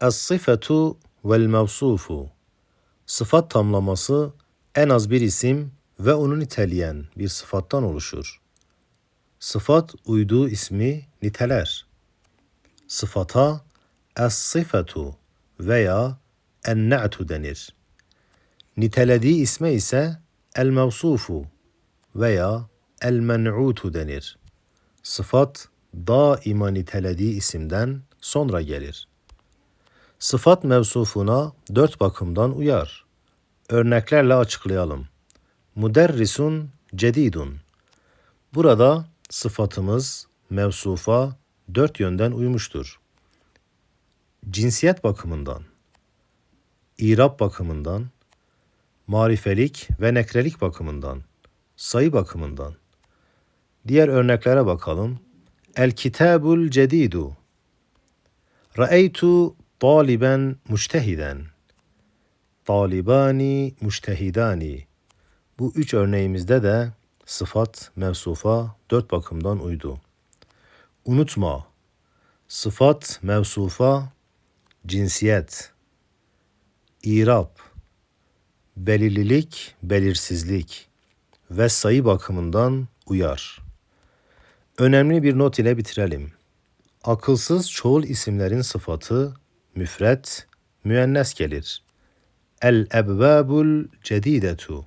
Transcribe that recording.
Es-sıfetu vel mevsufu. Sıfat tamlaması en az bir isim ve onu niteleyen bir sıfattan oluşur. Sıfat uyduğu ismi niteler. Sıfata es-sıfetu veya en-ne'tu denir. Nitelediği isme ise el-mevsufu veya el-men'utu denir. Sıfat daima nitelediği isimden sonra gelir. Sıfat mevsufuna dört bakımdan uyar. Örneklerle açıklayalım. Muderrisun cedidun. Burada sıfatımız mevsufa dört yönden uymuştur. Cinsiyet bakımından, İrab bakımından, marifelik ve nekrelik bakımından, sayı bakımından. Diğer örneklere bakalım. El kitabul cedidu. Ra'eytu taliben müştehiden. Talibani müştehidani. Bu üç örneğimizde de sıfat mevsufa dört bakımdan uydu. Unutma, sıfat mevsufa cinsiyet, İrab, belirlilik, belirsizlik ve sayı bakımından uyar. Önemli bir not ile bitirelim. Akılsız çoğul isimlerin sıfatı müfret, müennes gelir. El ebvabul cedidetu.